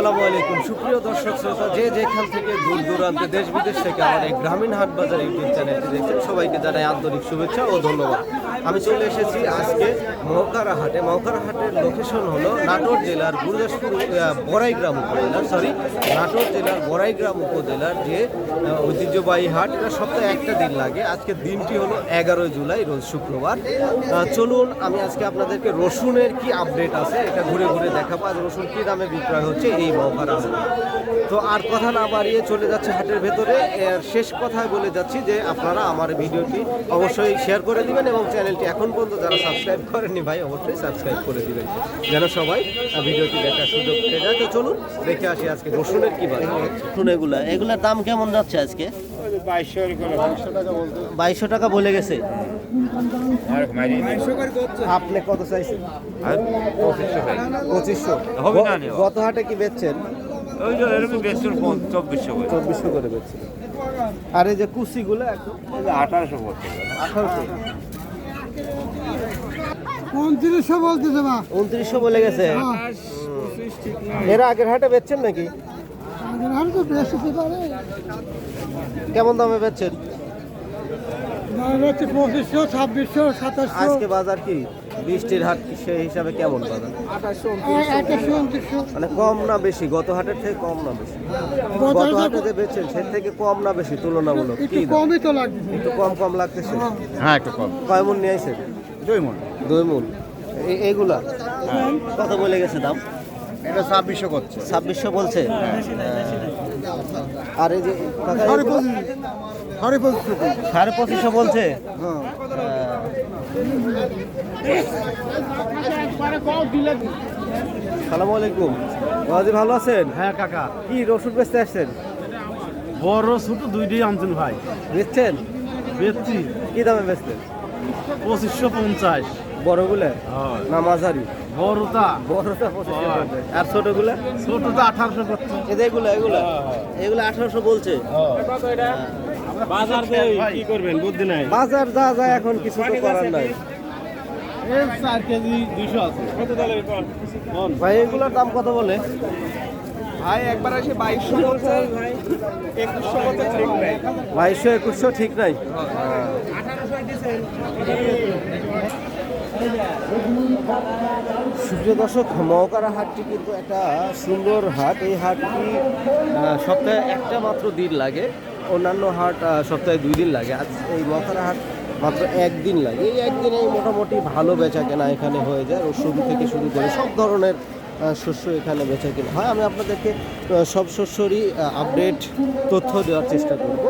আসসালামু আলাইকুম। সুপ্রিয় দর্শক শ্রোতা যে যেখান থেকে দূর দূরান্তে দেশ বিদেশ থেকে এই গ্রামীণ হাট বাজার ইউটিউব চ্যানেলটি দেখছেন সবাইকে জানাই আন্তরিক শুভেচ্ছা ও ধন্যবাদ। আমি চলে এসেছি আজকে মহকারা হাটে। মহকারা হাটের লোকেশন হলো নাটোর জেলার গুরুদাসপুর আহ, বড়াইগ্রাম উপজেলার সরি নাটোর জেলার বড়াইগ্রাম উপজেলার যে ঐতিহ্যবাহী হাট। এটা সপ্তাহে একটা দিন লাগে। আজকে দিনটি হলো এগারোই জুলাই রোজ শুক্রবার। চলুন আমি আজকে আপনাদেরকে রসুনের কি আপডেট আছে এটা ঘুরে ঘুরে দেখাবো। আজ রসুন কী দামে বিক্রয় হচ্ছে এই মহকারা হাটে তো আর কথা না বাড়িয়ে চলে যাচ্ছে হাটের ভেতরে। এর শেষ কথায় বলে যাচ্ছি যে আপনারা আমার ভিডিওটি অবশ্যই শেয়ার করে দিবেন এবং চ্যানেলটি এখন পর্যন্ত যারা সাবস্ক্রাইব করেননি ভাই অবশ্যই সাবস্ক্রাইব করে দিবেন। যেন সবাই ভিডিওটি দেখার সুযোগ পেয়ে যায়। তো চলুন দেখে আসি আজকে রসুনের কি বাজার। রসুন এগুলা এগুলার দাম কেমন যাচ্ছে আজকে? বাইশশো টাকা বলতে বাইশশো টাকা বলে গেছে। আপনি কত চাইছেন? পঁচিশশো হবে না গত হাটে কি বেচছেন? ওই যে এরকম চব্বিশশো করে। চব্বিশশো করে বেচছেন। আর এই যে কুচিগুলো আঠারোশো আঠারোশো। উনত্রিশশো বলতেছে মা। উনত্রিশশো বলে গেছে? এর আগের হাটে বেচছেন নাকি? আগের পারে। কেমন দামে বেচছেন? পঁচিশশো ছাব্বিশশো সাতাশশো। আজকে বাজার কি? বৃষ্টির হাট সেই হিসাবে কেমন বাজার? মানে কম না বেশি? গত হাটের থেকে কম না বেশি? গত হাটে যে বেচছেন সে থেকে কম না বেশি তুলনামূলক? কি কমই তো লাগবে একটু কম কম লাগতেছে? হ্যাঁ। একটু কম। কয় মন নিয়ে দুই মন। দুই মন। এই- এইগুলা? কত বলে গেছে দাম? এটা ছাব্বিশশো করছে। ছাব্বিশশো বলছে? আর এই যে সাড়ে পঁচিশ পঁচিশশো বলছে? সালাম আলাইকুম। বাবাজি ভালো আছেন? হ্যাঁ কাকা। কি রসুন বেচতে আসছেন? বড় ছোট দুইটাই আনছেন ভাই। বেচছেন? বেচছি। কি দামে বেচতেন পঁচিশশো পঞ্চাশ। বড়গুলো? না মাঝারি? বড়টা। বড়টা। আর ছোটগুলো? ছোটটা আঠারোশো এগুলো এগুলো? এগুলো আঠারোশো বলছে। বাজার কি করবেন? বুদ্ধি নাই। বাজার যা যায় এখন কিছু তো করার নাই। এই চার কেজি দুইশো আছে। কত দলের ভাই এগুলোর দাম কত বলে? ভাই একবার আসে বাইশশো বলছে। একুশশো বলতে ঠিক নেই। বাইশশো একুশশো ঠিক নাই? সুপ্রিয় দর্শক মৌকারা হাটটি কিন্তু একটা সুন্দর হাট। এই হাটটি সপ্তাহে একটা মাত্র দিন লাগে। অন্যান্য হাট সপ্তাহে দুই দিন লাগে। আজ এই মৌকারা হাট মাত্র একদিন লাগে। এই একদিনে মোটামুটি ভালো বেচা কেনা এখানে হয়ে যায়। রসুন থেকে শুরু করে সব ধরনের শস্য এখানে বেচা কেনা হয়। আমি আপনাদেরকে সব শস্যরই আপডেট তথ্য দেওয়ার চেষ্টা করব।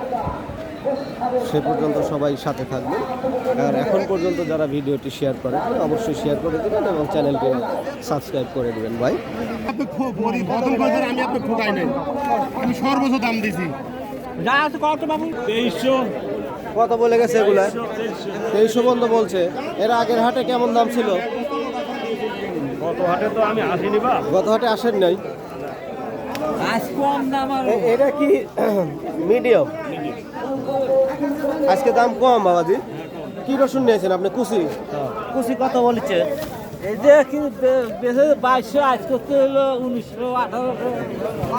সে পর্যন্ত সবাই সাথে থাকবেন। আর এখন পর্যন্ত যারা ভিডিওটি শেয়ার করেন, অবশ্যই শেয়ার করে দেবেন এবং চ্যানেলকে সাবস্ক্রাইব করে দেবেন। ভাই? আমি আপনি ঠকাই নাই। আমি সর্বোচ্চ দাম তেইশশো। কত বলে গেছে এগুলা। তেইশশো বন্ধ বলছে। এর আগের হাটে কেমন দাম ছিল? কত হাটে তো আমি আসিনি বা। গত হাটে আসেন নাই। এটা কি মিডিয়াম? আজকে দাম কম বাবাজি। কি রসুন নিয়েছেন আপনি? কুচি। কুচি কত বলেছে? এই যে কি বাইশশো আজ করতে হলো উনিশশো আঠারোশো।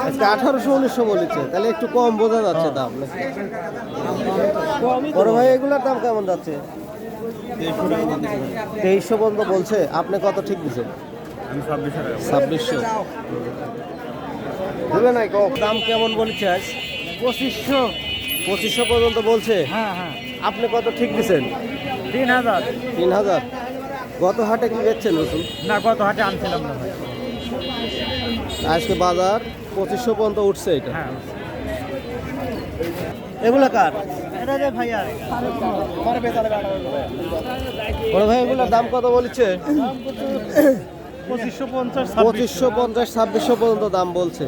আজকে আঠারোশো উনিশশো বলেছে। তাহলে একটু কম বোঝা যাচ্ছে দাম নাকি? বড় ভাই এগুলোর দাম কেমন যাচ্ছে? তেইশশো পর্যন্ত বলছে। আপনি কত ঠিক দিচ্ছেন ছাব্বিশশো। দেবে নাই দাম কেমন বলেছে আজ? পঁচিশশো। পঁচিশশো পর্যন্ত বলছে। হ্যাঁ হ্যাঁ। আপনি কত ঠিক দিচ্ছেন তিন হাজার। তিন হাজার। গত হাটে কি বেচছেন রসুন? না কত হাটে আনছিলাম না ভাই। আজকে বাজার পঁচিশশো পর্যন্ত উঠছে এটা। হ্যাঁ এগুলা কার? ভাইয়া। বড় ভাই এগুলোর দাম কত বলছে? পঁচিশশো পঞ্চাশ ছাব্বিশশো পর্যন্ত দাম বলছে।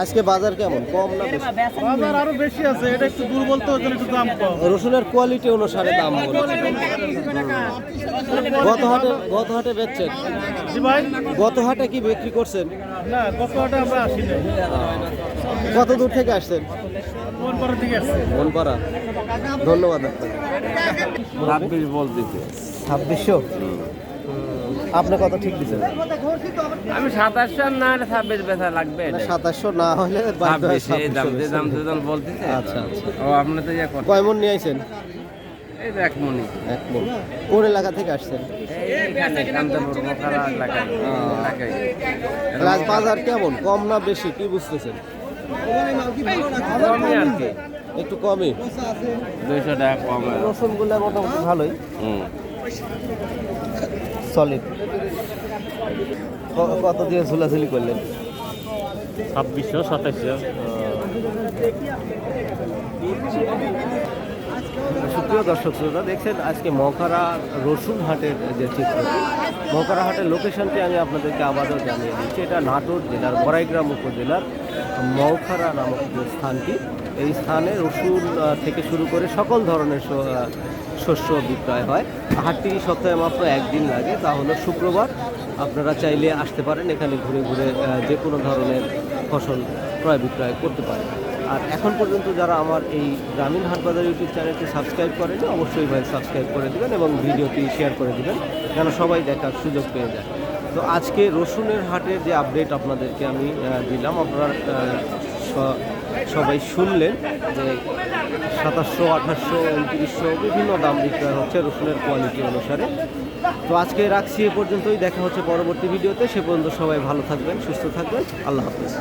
আজকে বাজার কেমন? কম না বেশি? বাজার আরও বেশি আছে এটা একটু দুর্বল তো একটু দাম কম। রসুনের কোয়ালিটি অনুসারে দাম গত হাটে গত হাটে বেচছেন? জি ভাই। গত হাটে কি বিক্রি করছেন? না গত হাটে আমরা আসিনি। কত দূর থেকে আসছেন? মনপাড়া ধন্যবাদ আপনাকে। ছাব্বিশ বলতেছে। ছাব্বিশশো? আপনি কত ঠিক দিচ্ছেন আমি সাতাশশো না হলে ছাব্বিশ বেচা লাগবে। সাতাশশো না হলে বাধ্য ছাব্বিশ এই দাম যে 2600 দাম দুজন বলতেছে আচ্ছা আচ্ছা। ও আপনি তো ইয়ে কয় মন নিয়ে আইছেন? এই এক মনি এক মন। কোন এলাকা থেকে আসছেন? বাজার কেমন? কম না বেশি? কি বুঝতেছেন? কমই আর কি। একটু কমই। দুইশো টাকা কম রসুনগুলো মোটামুটি ভালোই। হুম। সলিড কত দিয়ে ঝুলাঝুলি করলেন? ছাব্বিশশো, সাতাশশো সুপ্রিয় দর্শক শ্রোতা, দেখছেন আজকে মকারা রসুন হাটের যে চিত্রটি মকারা হাটের লোকেশনটি আমি আপনাদেরকে আবারও জানিয়ে দিচ্ছি। এটা নাটোর জেলার বড়াইগ্রাম উপজেলার মৌখারা নামক যে স্থানটি, এই স্থানে রসুন থেকে শুরু করে সকল ধরনের শস্য বিক্রয় হয়। হাটটি সপ্তাহে মাত্র একদিন লাগে, তা হলো শুক্রবার। আপনারা চাইলে আসতে পারেন, এখানে ঘুরে ঘুরে যে কোনো ধরনের ফসল ক্রয় বিক্রয় করতে পারেন। আর এখন পর্যন্ত যারা আমার এই গ্রামীণ হাটবাজার ইউটিউব চ্যানেলটি সাবস্ক্রাইব করেনি, অবশ্যই ভাই সাবস্ক্রাইব করে দিবেন এবং ভিডিওটি শেয়ার করে দেবেন, যেন সবাই দেখার সুযোগ পেয়ে যায়। তো আজকে রসুনের হাটের যে আপডেট আপনাদেরকে আমি দিলাম, আপনারা সবাই শুনলেন যে সাতাশশো, আঠাশশো, উনত্রিশশো বিভিন্ন দাম বিক্রয় হচ্ছে রসুনের কোয়ালিটি অনুসারে। তো আজকে রাখছি এ পর্যন্তই। দেখা হচ্ছে পরবর্তী ভিডিওতে। সে পর্যন্ত সবাই ভালো থাকবেন, সুস্থ থাকবেন। আল্লাহ হাফিজ।